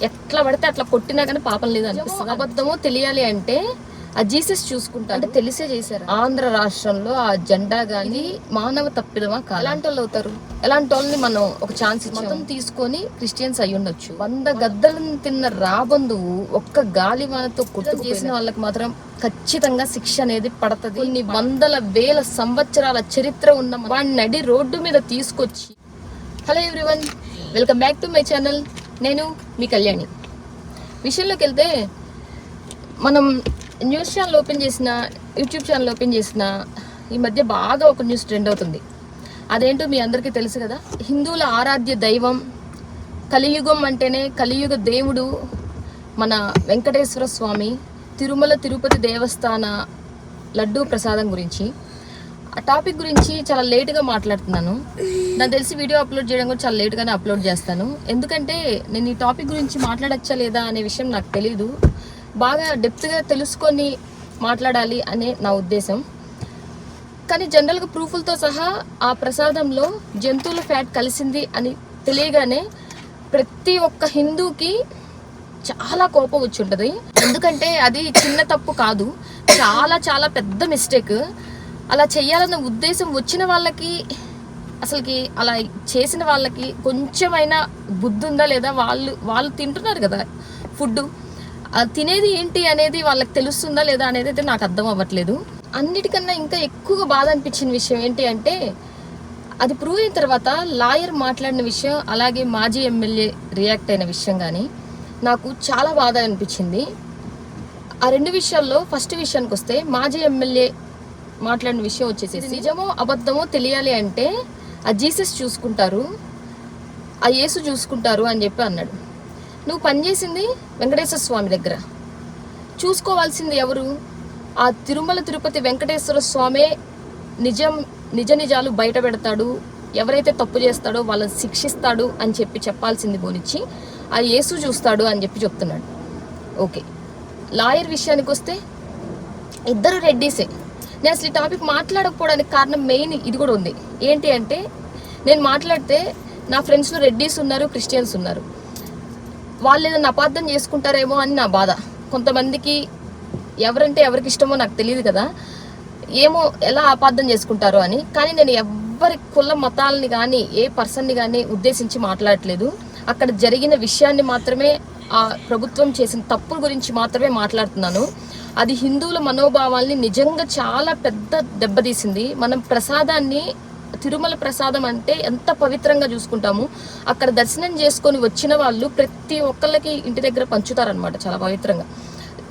ఎట్లా పడితే అట్లా కొట్టినా కానీ పాపం లేదు అనిపిస్తుంది అబద్ధమో తెలియాలి అంటే ఆ జీసస్ చూసుకుంటా అంటే తెలిసే చేశారు? ఆంధ్ర రాష్ట్రంలో ఆ జెండా గాని మానవ తప్పిదమా కాదు? ఎలాంటి వాళ్ళు అవుతారు? ఎలాంటి వాళ్ళని మనం ఒక ఛాన్స్ మొత్తం తీసుకొని క్రిస్టియన్స్ అయి ఉండొచ్చు. వంద గద్దలను తిన్న రాబందువు ఒక్క గాలివానతో కొట్టు చేసిన వాళ్ళకి మాత్రం ఖచ్చితంగా శిక్ష అనేది పడతది. కొన్ని వందల వేల సంవత్సరాల చరిత్ర ఉన్న వాడిని నడి రోడ్డు మీద తీసుకొచ్చి hello everyone welcome back to my channel. నేను మీ కళ్యాణి. విషయంలోకి వెళ్తే మనం న్యూస్ ఛానల్ ఓపెన్ చేసిన యూట్యూబ్ ఛానల్ ఓపెన్ చేసిన ఈ మధ్య బాగా ఒక న్యూస్ ట్రెండ్ అవుతుంది. అదేంటో మీ అందరికీ తెలుసు కదా? హిందువుల ఆరాధ్య దైవం కలియుగం అంటేనే కలియుగ దేవుడు మన వెంకటేశ్వర స్వామి తిరుమల తిరుపతి దేవస్థాన లడ్డూ ప్రసాదం గురించి. ఆ టాపిక్ గురించి చాలా లేట్గా మాట్లాడుతున్నాను. నాకు తెలిసి వీడియో అప్లోడ్ చేయడం కూడా చాలా లేట్గానే అప్లోడ్ చేస్తాను. ఎందుకంటే నేను ఈ టాపిక్ గురించి మాట్లాడచ్చా లేదా అనే విషయం నాకు తెలియదు బాగా డెప్త్గా తెలుసుకొని మాట్లాడాలి అనే నా ఉద్దేశం. కానీ జనరల్గా ప్రూఫ్లతో సహా ఆ ప్రసాదంలో జంతువుల ఫ్యాట్ కలిసింది అని తెలియగానే ప్రతి ఒక్క హిందూకి చాలా కోపం వచ్చి ఉంటుంది. ఎందుకంటే అది చిన్న తప్పు కాదు. చాలా చాలా పెద్ద మిస్టేక్ అలా చేయాలన్న ఉద్దేశం వచ్చిన వాళ్ళకి అసలుకి అలా చేసిన వాళ్ళకి కొంచెమైనా బుద్ధి ఉందా లేదా వాళ్ళు వాళ్ళు తింటున్నారు కదా ఫుడ్ తినేది ఏంటి అనేది వాళ్ళకి తెలుస్తుందా లేదా అనేది అయితే నాకు అర్థం అవ్వట్లేదు. అన్నిటికన్నా ఇంకా ఎక్కువగా బాధ అనిపించిన విషయం ఏంటి అంటే అది ప్రూవ్ అయిన తర్వాత లాయర్ మాట్లాడిన విషయం అలాగే మాజీ ఎమ్మెల్యే రియాక్ట్ అయిన విషయం కానీ నాకు చాలా బాధ అనిపించింది. ఆ రెండు విషయాల్లో ఫస్ట్ విషయానికి వస్తే మాజీ ఎమ్మెల్యే మాట్లాడిన విషయం వచ్చేసి నిజమో అబద్ధమో తెలియాలి అంటే ఆ జీసస్ చూసుకుంటారు ఆ యేసు చూసుకుంటారు అని చెప్పి అన్నాడు. నువ్వు పనిచేసింది వెంకటేశ్వర స్వామి దగ్గర. చూసుకోవాల్సింది ఎవరు? ఆ తిరుమల తిరుపతి వెంకటేశ్వర స్వామే నిజం నిజ నిజాలు బయట పెడతాడు ఎవరైతే తప్పు చేస్తాడో వాళ్ళని శిక్షిస్తాడు అని చెప్పి చెప్పాల్సింది పోనిచ్చి ఆ యేసు చూస్తాడు అని చెప్పి చెప్తున్నాడు. ఓకే. లాయర్ విషయానికి వస్తే ఇద్దరు రెడ్డీసే. నేను అసలు ఈ టాపిక్ మాట్లాడకపోవడానికి కారణం మెయిన్ ఇది కూడా ఉంది. ఏంటి అంటే నేను మాట్లాడితే నా ఫ్రెండ్స్లో రెడ్డీస్ ఉన్నారు క్రిస్టియన్స్ ఉన్నారు. వాళ్ళు ఏదైనా అపార్థం చేసుకుంటారేమో అని నా బాధ. కొంతమందికి ఎవరంటే ఎవరికి ఇష్టమో నాకు తెలియదు కదా. ఏమో ఎలా అపార్థం చేసుకుంటారో అని. కానీ నేను ఎవ్వరి కుల మతాలని కానీ ఏ పర్సన్ని కానీ ఉద్దేశించి మాట్లాడట్లేదు. అక్కడ జరిగిన విషయాన్ని మాత్రమే ఆ ప్రభుత్వం చేసిన తప్పుల గురించి మాత్రమే మాట్లాడుతున్నాను. అది హిందువుల మనోభావాల్ని నిజంగా చాలా పెద్ద దెబ్బతీసింది మనం ప్రసాదాన్ని తిరుమల ప్రసాదం అంటే ఎంత పవిత్రంగా చూసుకుంటాము అక్కడ దర్శనం చేసుకొని వచ్చిన వాళ్ళు ప్రతి ఒక్కళ్ళకి ఇంటి దగ్గర పంచుతారనమాట చాలా పవిత్రంగా.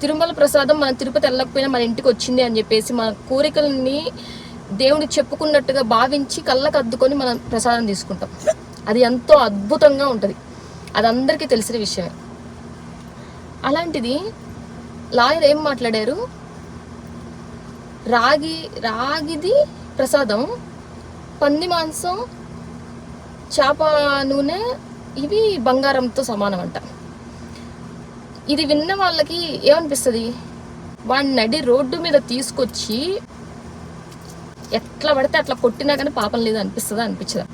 తిరుమల ప్రసాదం మన తిరుపతి వెళ్ళకపోయినా మన ఇంటికి వచ్చింది అని చెప్పేసి మన కోరికల్ని దేవుడికి చెప్పుకున్నట్టుగా భావించి కళ్ళకు అద్దుకొని మనం ప్రసాదం తీసుకుంటాం. అది ఎంతో అద్భుతంగా ఉంటుంది. అది అందరికీ తెలిసిన విషయమే. అలాంటిది లాయర్ ఏం మాట్లాడారు? రాగి రాగిది ప్రసాదం పంది మాంసం చేప నూనె ఇవి బంగారంతో సమానం అంట ఇది విన్న వాళ్ళకి ఏమనిపిస్తుంది? వాడిని నడి రోడ్డు మీద తీసుకొచ్చి ఎట్లా పడితే అట్లా కొట్టినా కానీ పాపం లేదు అనిపిస్తుందా? అనిపించదా?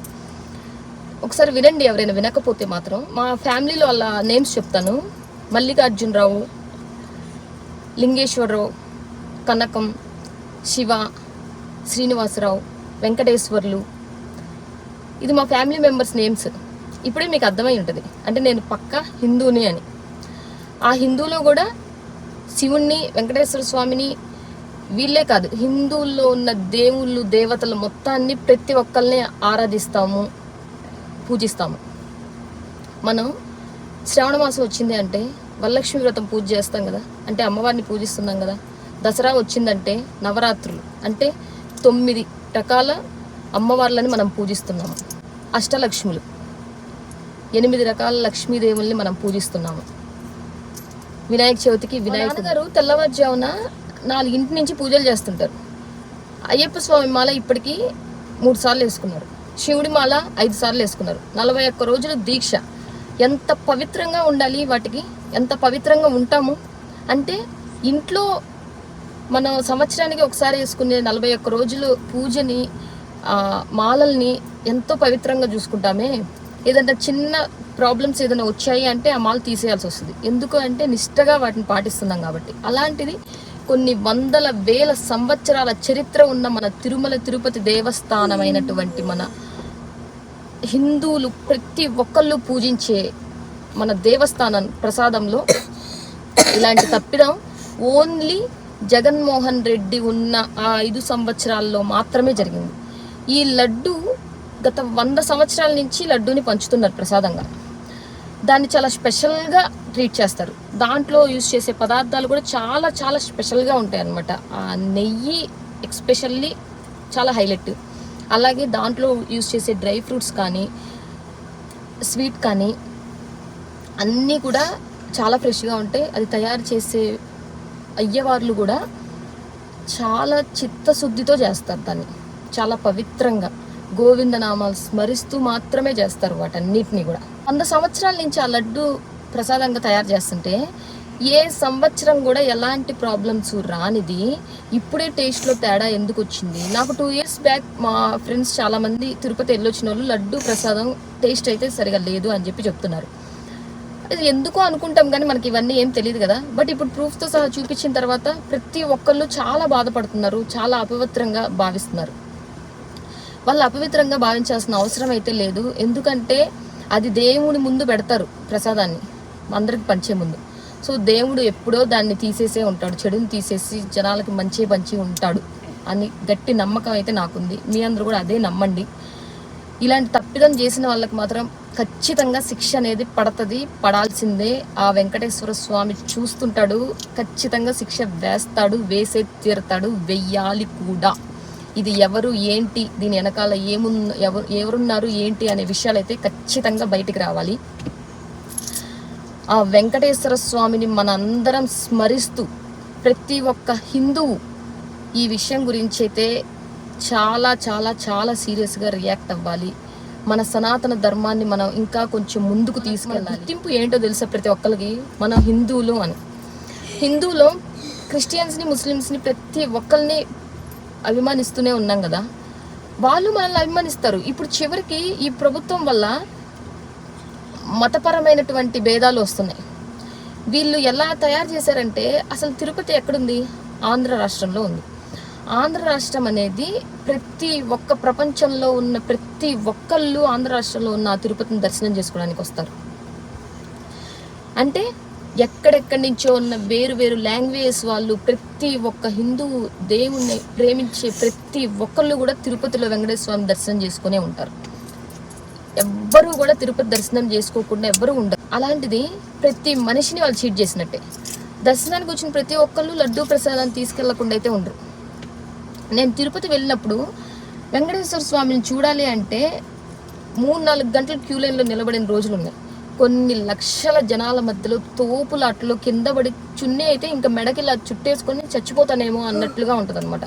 ఒకసారి వినండి ఎవరైనా వినకపోతే మాత్రం. మా ఫ్యామిలీలో వాళ్ళ నేమ్స్ చెప్తాను. మల్లికార్జునరావు లింగేశ్వరరావు కనకం శివ శ్రీనివాసరావు వెంకటేశ్వర్లు. ఇది మా ఫ్యామిలీ మెంబర్స్ నేమ్స్. ఇప్పుడే మీకు అర్థమై ఉంటుంది. అంటే నేను పక్క హిందూని అని. ఆ హిందువులో కూడా శివుణ్ణి వెంకటేశ్వర స్వామిని వీళ్ళే కాదు హిందువుల్లో ఉన్న దేవుళ్ళు దేవతలు మొత్తాన్ని ప్రతి ఒక్కరిని ఆరాధిస్తాము పూజిస్తాము. మనం శ్రావణ మాసం వచ్చింది అంటే వరలక్ష్మి వ్రతం పూజ చేస్తాం కదా. అంటే అమ్మవారిని పూజిస్తున్నాం కదా. దసరా వచ్చిందంటే నవరాత్రులు. అంటే తొమ్మిది రకాల అమ్మవార్లని మనం పూజిస్తున్నాము. అష్టలక్ష్ములు. ఎనిమిది రకాల లక్ష్మీదేవుల్ని మనం పూజిస్తున్నాము. వినాయక చవితికి వినాయక గారు తెల్లవారుజామున నాలుగింటి నుంచి పూజలు చేస్తుంటారు. అయ్యప్ప స్వామి మాల ఇప్పటికీ మూడు సార్లు వేసుకున్నారు. శివుడి మాల ఐదు సార్లు వేసుకున్నారు. నలభై ఒక్క రోజులు దీక్ష. ఎంత పవిత్రంగా ఉండాలి వాటికి? ఎంత పవిత్రంగా ఉంటాము? అంటే ఇంట్లో మనం సంవత్సరానికి ఒకసారి వేసుకునే నలభై ఒక్క రోజులు పూజని మాలల్ని ఎంతో పవిత్రంగా చూసుకుంటామే. ఏదైనా చిన్న ప్రాబ్లమ్స్ ఏదైనా వచ్చాయి అంటే ఆ మాల్ తీసేయాల్సి వస్తుంది. ఎందుకు అంటే నిష్టగా వాటిని పాటిస్తున్నాం కాబట్టి. అలాంటిది కొన్ని వందల వేల సంవత్సరాల చరిత్ర ఉన్న మన తిరుమల తిరుపతి దేవస్థానమైనటువంటి మన హిందువులు ప్రతి ఒక్కళ్ళు పూజించే మన దేవస్థానం ప్రసాదంలో ఇలాంటి తప్పిదం ఓన్లీ జగన్మోహన్ రెడ్డి ఉన్న ఆ ఐదు సంవత్సరాల్లో మాత్రమే జరిగింది. ఈ లడ్డు గత వంద సంవత్సరాల నుంచి లడ్డూని పంచుతున్నారు ప్రసాదంగా. దాన్ని చాలా స్పెషల్గా ట్రీట్ చేస్తారు. దాంట్లో యూజ్ చేసే పదార్థాలు కూడా చాలా చాలా స్పెషల్గా ఉంటాయి అన్నమాట ఆ నెయ్యి ఎక్స్పెషల్లీ చాలా హైలైట్. అలాగే దాంట్లో యూజ్ చేసే డ్రై ఫ్రూట్స్ కానీ స్వీట్ కానీ అన్నీ కూడా చాలా ఫ్రెష్గా ఉంటాయి. అది తయారు చేసే అయ్యవార్లు కూడా చాలా చిత్తశుద్ధితో చేస్తారు దాన్ని. చాలా పవిత్రంగా గోవిందనామాలు స్మరిస్తూ మాత్రమే చేస్తారు వాటన్నిటిని కూడా. వంద సంవత్సరాల నుంచి ఆ లడ్డు ప్రసాదంగా తయారు చేస్తుంటే ఏ సంవత్సరం కూడా ఎలాంటి ప్రాబ్లమ్స్ రానిది. ఇప్పుడే టేస్ట్లో తేడా ఎందుకు వచ్చింది? నాకు టూ ఇయర్స్ బ్యాక్ మా ఫ్రెండ్స్ చాలామంది తిరుపతి వెళ్ళొచ్చిన వాళ్ళు లడ్డు ప్రసాదం టేస్ట్ అయితే సరిగా లేదు అని చెప్పి చెప్తున్నారు. ఇది ఎందుకో అనుకుంటాం కానీ మనకి ఇవన్నీ ఏం తెలియదు కదా. బట్ ఇప్పుడు ప్రూఫ్తో సహా చూపించిన తర్వాత ప్రతి ఒక్కళ్ళు చాలా బాధపడుతున్నారు. చాలా అపవిత్రంగా భావిస్తున్నారు. వాళ్ళు అపవిత్రంగా భావించాల్సిన అవసరం అయితే లేదు. ఎందుకంటే అది దేవుని ముందు పెడతారు ప్రసాదాన్ని. అందరికి పంచే ముందు. సో దేవుడు ఎప్పుడో దాన్ని తీసేసే ఉంటాడు. చెడుని తీసేసి జనాలకి మంచి మంచి ఉంటాడు అని గట్టి నమ్మకం అయితే నాకుంది. మీ అందరూ కూడా అదే నమ్మండి. ఇలాంటి తప్పిదం చేసిన వాళ్ళకి మాత్రం ఖచ్చితంగా శిక్ష అనేది పడుతుంది పడాల్సిందే. ఆ వెంకటేశ్వర స్వామి చూస్తుంటాడు ఖచ్చితంగా శిక్ష వేస్తాడు వేసే తీరుతాడు వెయ్యాలి కూడా. ఇది ఎవరు ఏంటి దీని వెనకాల ఏమున్న ఎవరు ఎవరున్నారు ఏంటి అనే విషయాలు అయితే ఖచ్చితంగా బయటికి రావాలి. ఆ వెంకటేశ్వర స్వామిని మనందరం స్మరిస్తూ ప్రతి ఒక్క హిందువు ఈ విషయం గురించి అయితే చాలా చాలా చాలా సీరియస్గా రియాక్ట్ అవ్వాలి. మన సనాతన ధర్మాన్ని మనం ఇంకా కొంచెం ముందుకు తీసుకెళ్ళాలి. గుర్తింపు ఏంటో తెలుసా ప్రతి ఒక్కరికి మనం హిందువులు అని. హిందువులో క్రిస్టియన్స్ని ముస్లిమ్స్ని ప్రతి ఒక్కరిని అభిమానిస్తూనే ఉన్నాం కదా. వాళ్ళు మనల్ని అభిమానిస్తారు. ఇప్పుడు చివరికి ఈ ప్రభుత్వం వల్ల మతపరమైనటువంటి భేదాలు వస్తున్నాయి. వీళ్ళు ఎలా తయారు చేశారంటే అసలు తిరుపతి ఎక్కడుంది? ఆంధ్ర రాష్ట్రంలో ఉంది. ఆంధ్ర రాష్ట్రం అనేది ప్రతి ఒక్క ప్రపంచంలో ఉన్న ప్రతి ఒక్కళ్ళు ఆంధ్ర రాష్ట్రంలో ఉన్న ఆ తిరుపతిని దర్శనం చేసుకోవడానికి వస్తారు. అంటే ఎక్కడెక్కడి నుంచో ఉన్న వేరు వేరు లాంగ్వేజెస్ వాళ్ళు ప్రతి ఒక్క హిందూ దేవుణ్ణి ప్రేమించే ప్రతి ఒక్కళ్ళు కూడా తిరుపతిలో వెంకటేశ్వర స్వామి దర్శనం చేసుకునే ఉంటారు. ఎవ్వరూ కూడా తిరుపతి దర్శనం చేసుకోకుండా ఎవ్వరూ ఉండరు. అలాంటిది ప్రతి మనిషిని వాళ్ళు చీట్ చేసినట్టే. దర్శనానికి వచ్చిన ప్రతి ఒక్కళ్ళు లడ్డూ ప్రసాదాన్ని తీసుకెళ్ళకుండా అయితే ఉండరు. నేను తిరుపతి వెళ్ళినప్పుడు వెంకటేశ్వర స్వామిని చూడాలి అంటే మూడు నాలుగు గంటలు క్యూ లైన్లో నిలబడిన రోజులు ఉన్నాయి. కొన్ని లక్షల జనాల మధ్యలో తోపులాట్లో కింద పడి చున్నీ అయితే ఇంకా మెడకి ఇలా చుట్టేసుకొని చచ్చిపోతానేమో అన్నట్లుగా ఉంటుంది అనమాట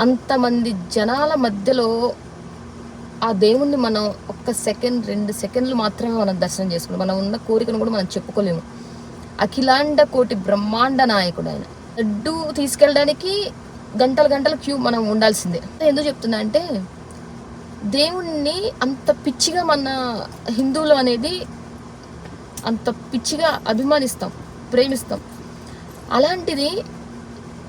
అంతమంది జనాల మధ్యలో ఆ దేవుణ్ణి మనం ఒక్క సెకండ్ రెండు సెకండ్లు మాత్రమే మనం దర్శనం చేసుకున్నాం మనం ఉన్న కోరికను కూడా మనం చెప్పుకోలేము. అఖిలాండ కోటి బ్రహ్మాండ నాయకుడు ఆయన లడ్డు తీసుకెళ్ళడానికి గంటల గంటల క్యూ మనం ఉండాల్సిందే. ఎందుకు చెప్తున్నా అంటే దేవుణ్ణి అంత పిచ్చిగా మన హిందువులు అనేది అంత పిచ్చిగా అభిమానిస్తాం ప్రేమిస్తాం. అలాంటిది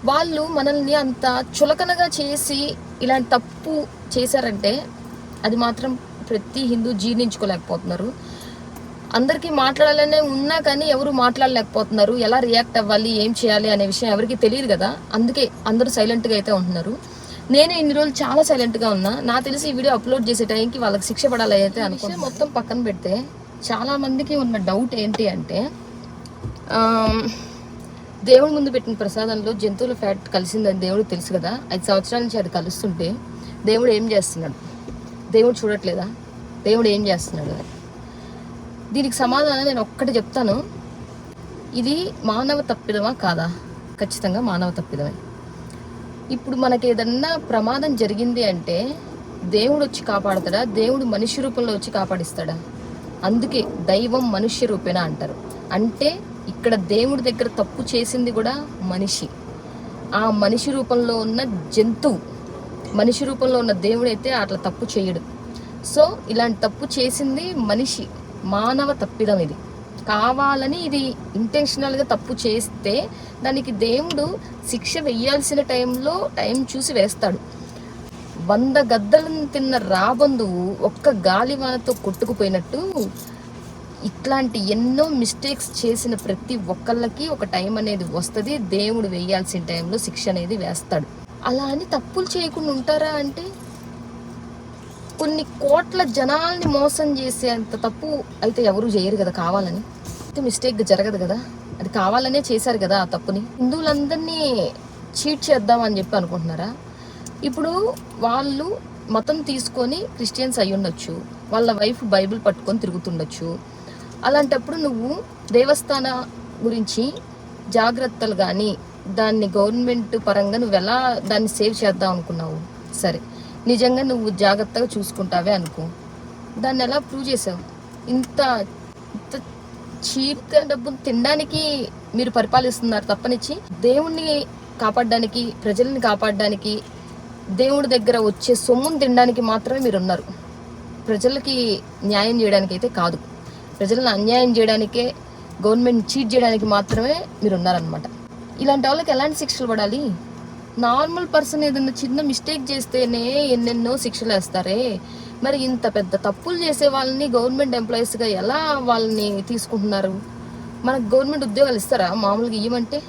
వాళ్ళు మనల్ని అంత చులకనగా చేసి ఇలాంటి తప్పు చేశారంటే అది మాత్రం ప్రతి హిందూ జీర్ణించుకోలేకపోతున్నారు. అందరికీ మాట్లాడాలనే ఉన్నా కానీ ఎవరు మాట్లాడలేకపోతున్నారు. ఎలా రియాక్ట్ అవ్వాలి ఏం చేయాలి అనే విషయం ఎవరికి తెలియదు కదా. అందుకే అందరూ సైలెంట్గా అయితే ఉంటున్నారు. నేను ఇన్ని రోజులు చాలా సైలెంట్గా ఉన్నా. నా తెలిసి ఈ వీడియో అప్లోడ్ చేసే టైంకి వాళ్ళకి శిక్ష పడాలి అయితే అనుకుంటే మొత్తం పక్కన పెడితే చాలా మందికి ఉన్న డౌట్ ఏంటి అంటే దేవుడి ముందు పెట్టిన ప్రసాదంలో జంతువుల ఫ్యాట్ కలిసిందని దేవుడికి తెలుసు కదా. ఐదు సంవత్సరాల నుంచి అది కలుస్తుంటే దేవుడు ఏం చేస్తున్నాడు? దేవుడు చూడట్లేదా? దేవుడు ఏం చేస్తున్నాడు దీనికి సమాధానం నేను ఒక్కటి చెప్తాను. ఇది మానవ తప్పిదమా కాదా? ఖచ్చితంగా మానవ తప్పిదమే. ఇప్పుడు మనకి ఏదన్నా ప్రమాదం జరిగింది అంటే దేవుడు వచ్చి కాపాడుతాడా? దేవుడు మనిషి రూపంలో వచ్చి కాపాడిస్తాడా? అందుకే దైవం మనుష్య రూపేణ అంటారు. అంటే ఇక్కడ దేవుడి దగ్గర తప్పు చేసింది కూడా మనిషి. ఆ మనిషి రూపంలో ఉన్న జంతువు మనిషి రూపంలో ఉన్న దేవుడైతే అట్లా తప్పు చేయడు. సో ఇలాంటి తప్పు చేసింది మనిషి. మానవ తప్పిదం ఇది. కావాలని ఇది ఇంటెన్షనల్గా తప్పు చేస్తే దానికి దేవుడు శిక్ష వెయ్యాల్సిన టైంలో టైం చూసి వేస్తాడు. వంద గద్దలను తిన్న రాబందువు ఒక్క గాలివానతో కొట్టుకుపోయినట్టు ఇట్లాంటి ఎన్నో మిస్టేక్స్ చేసిన ప్రతి ఒక్కళ్ళకి ఒక టైం అనేది వస్తుంది. దేవుడు వేయాల్సిన టైంలో శిక్ష అనేది వేస్తాడు. అలా అని తప్పులు చేయకుండా ఉంటారా అంటే? కొన్ని కోట్ల జనాల్ని మోసం చేసే అంత తప్పు అయితే ఎవరు చేయరు కదా కావాలని. అయితే మిస్టేక్ జరగదు కదా. అది కావాలనే చేశారు కదా ఆ తప్పుని. హిందువులందరినీ చీట్ చేద్దాం అని చెప్పి అనుకుంటున్నారా? ఇప్పుడు వాళ్ళు మతం తీసుకొని క్రిస్టియన్స్ అయి ఉండొచ్చు. వాళ్ళ వైఫ్ బైబిల్ పట్టుకొని తిరుగుతుండొచ్చు. అలాంటప్పుడు నువ్వు దేవస్థాన గురించి జాగ్రత్తలు కానీ దాన్ని గవర్నమెంట్ పరంగా నువ్వు ఎలా దాన్ని సేవ్ చేద్దాం అనుకున్నావు? సరే. నిజంగా నువ్వు జాగ్రత్తగా చూసుకుంటావే అనుకో. దాన్ని ఎలా ప్రూవ్ చేసావు? ఇంత ఇంత చీప్గా డబ్బులు తినడానికి మీరు పరిపాలిస్తున్నారు తప్పనిచ్చి దేవుణ్ణి కాపాడడానికి ప్రజల్ని కాపాడడానికి దేవుడి దగ్గర వచ్చే సొమ్మును తినడానికి మాత్రమే మీరు ఉన్నారు. ప్రజలకి న్యాయం చేయడానికి అయితే కాదు. ప్రజలను అన్యాయం చేయడానికే గవర్నమెంట్ చీట్ చేయడానికి మాత్రమే మీరు ఉన్నారనమాట ఇలాంటి వాళ్ళకి ఎలాంటి శిక్షలు పడాలి? నార్మల్ పర్సన్ ఏదైనా చిన్న మిస్టేక్ చేస్తేనే ఎన్నెన్నో శిక్షలు వేస్తారే? మరి ఇంత పెద్ద తప్పులు చేసే వాళ్ళని గవర్నమెంట్ ఎంప్లాయీస్గా ఎలా వాళ్ళని తీసుకుంటున్నారు? మనకు గవర్నమెంట్ ఉద్యోగాలు ఇస్తారా? మామూలుగా ఇవ్వమంటే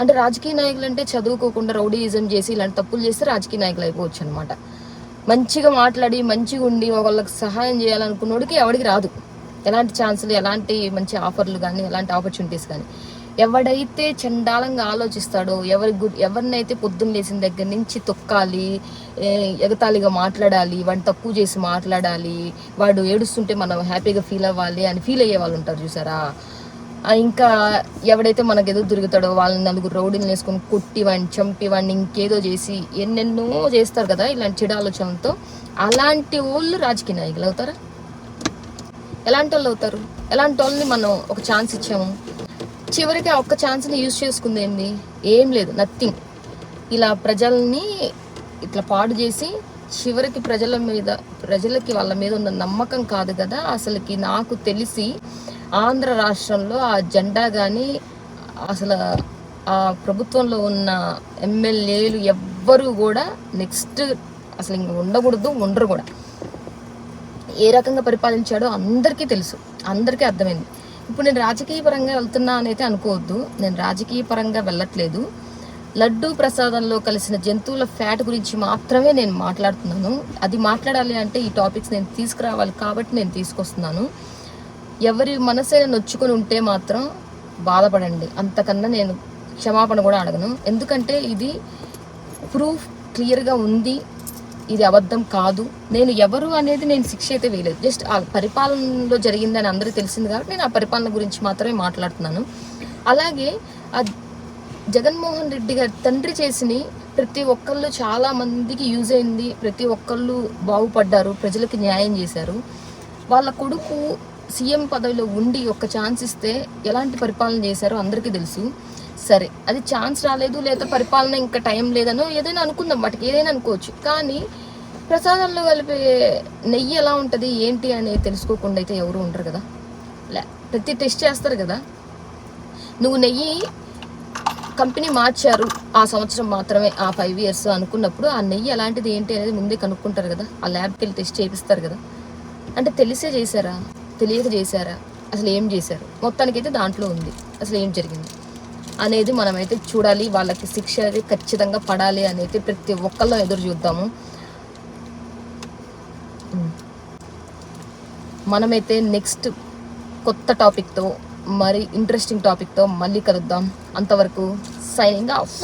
అంటే రాజకీయ నాయకులు అంటే చదువుకోకుండా రౌడీయిజం చేసి ఇలాంటి తప్పులు చేస్తే రాజకీయ నాయకులు అయిపోవచ్చు అనమాట మంచిగా మాట్లాడి మంచిగా ఉండి వాళ్ళకి సహాయం చేయాలనుకున్నోడికి ఎవడికి రాదు. ఎలాంటి ఛాన్సులు ఎలాంటి మంచి ఆఫర్లు కానీ ఎలాంటి ఆపర్చునిటీస్ కానీ ఎవడైతే చండాలంగా ఆలోచిస్తాడో ఎవరి గుడ్ ఎవరినైతే పొద్దున్న లేచిన దగ్గర నుంచి తొక్కాలి ఎగతాళిగా మాట్లాడాలి వాడిని తక్కువ చేసి మాట్లాడాలి వాడు ఏడుస్తుంటే మనం హ్యాపీగా ఫీల్ అవ్వాలి అని ఫీల్ అయ్యే వాళ్ళు ఉంటారు చూసారా? ఇంకా ఎవడైతే మనకు ఎదురు తిరుగుతాడో వాళ్ళని నలుగురు రౌడీని వేసుకొని కొట్టి వాడిని చంపి వాడిని ఇంకేదో చేసి ఎన్నెన్నో చేస్తారు కదా ఇలాంటి చెడు ఆలోచనలతో అలాంటి వాళ్ళు రాజకీయ నాయకులు అవుతారా? ఎలాంటి వాళ్ళు అవుతారు? ఎలాంటి వాళ్ళని మనం ఒక ఛాన్స్ ఇచ్చాము? చివరికి ఆ ఒక్క ఛాన్స్ని యూజ్ చేసుకుంది ఏంది ఏం లేదు నథింగ్. ఇలా ప్రజల్ని ఇట్లా పాడు చేసి చివరికి ప్రజల మీద ప్రజలకి వాళ్ళ మీద ఉన్న నమ్మకం కాదు కదా అసలుకి నాకు తెలిసి ఆంధ్ర రాష్ట్రంలో ఆ జెండా కానీ అసలు ఆ ప్రభుత్వంలో ఉన్న ఎమ్మెల్యేలు ఎవ్వరూ కూడా నెక్స్ట్ అసలు ఇంక ఉండకూడదు ఉండరు కూడా. ఏ రకంగా పరిపాలించాడో అందరికీ తెలుసు అందరికీ అర్థమైంది. ఇప్పుడు నేను రాజకీయ పరంగా వెళ్తున్నా అని అయితే అనుకోవద్దు. నేను రాజకీయ పరంగా వెళ్ళట్లేదు. లడ్డు ప్రసాదంలో కలిసిన జంతువుల ఫ్యాట్ గురించి మాత్రమే నేను మాట్లాడుతున్నాను. అది మాట్లాడాలి అంటే ఈ టాపిక్స్ నేను తీసుకురావాలి కాబట్టి నేను తీసుకొస్తున్నాను. ఎవరి మనసైనా నొచ్చుకొని ఉంటే మాత్రం బాధపడండి. అంతకన్నా నేను క్షమాపణ కూడా అడగను. ఎందుకంటే ఇది ప్రూఫ్ క్లియర్గా ఉంది. ఇది అబద్ధం కాదు. నేను ఎవరు అనేది నేను శిక్ష అయితే వేయలేదు. జస్ట్ ఆ పరిపాలనలో జరిగిందని అందరూ తెలిసింది కాబట్టి నేను ఆ పరిపాలన గురించి మాత్రమే మాట్లాడుతున్నాను. అలాగే ఆ జగన్మోహన్ రెడ్డి గారి తండ్రి చేసిన ప్రతి ఒక్కళ్ళు చాలా మందికి యూజ్ అయింది. ప్రతి ఒక్కళ్ళు బాగుపడ్డారు. ప్రజలకు న్యాయం చేశారు. వాళ్ళ కొడుకు సీఎం పదవిలో ఉండి ఒక్క ఛాన్స్ ఇస్తే ఎలాంటి పరిపాలన చేశారో అందరికీ తెలుసు. సరే అది ఛాన్స్ రాలేదు లేదా పరిపాలన ఇంకా టైం లేదనో ఏదైనా అనుకుందాం వాటికి ఏదైనా అనుకోవచ్చు. కానీ ప్రసాదంలో కలిపే నెయ్యి ఎలా ఉంటుంది ఏంటి అనేది తెలుసుకోకుండా అయితే ఎవరు ఉండరు కదా. లే ప్రతి టెస్ట్ చేస్తారు కదా. నువ్వు నెయ్యి కంపెనీ మార్చారు ఆ సంవత్సరం మాత్రమే ఆ ఫైవ్ ఇయర్స్ అనుకున్నప్పుడు ఆ నెయ్యి ఎలాంటిది ఏంటి అనేది ముందే కనుక్కుంటారు కదా. ఆ ల్యాబ్కి వెళ్ళి టెస్ట్ చేపిస్తారు కదా. అంటే తెలిసే చేశారా? తెలియక చేశారా? అసలు ఏం చేశారు? మొత్తానికైతే దాంట్లో ఉంది. అసలు ఏం జరిగింది? అనేది మనమైతే చూడాలి వాళ్ళకి శిక్ష అనేది ఖచ్చితంగా పడాలి అనేది ప్రతి ఒక్కళ్ళం ఎదురు చూద్దాము. మనమైతే నెక్స్ట్ కొత్త టాపిక్తో మరి ఇంట్రెస్టింగ్ టాపిక్తో మళ్ళీ కలుద్దాం. అంతవరకు సైనింగ్ ఆఫ్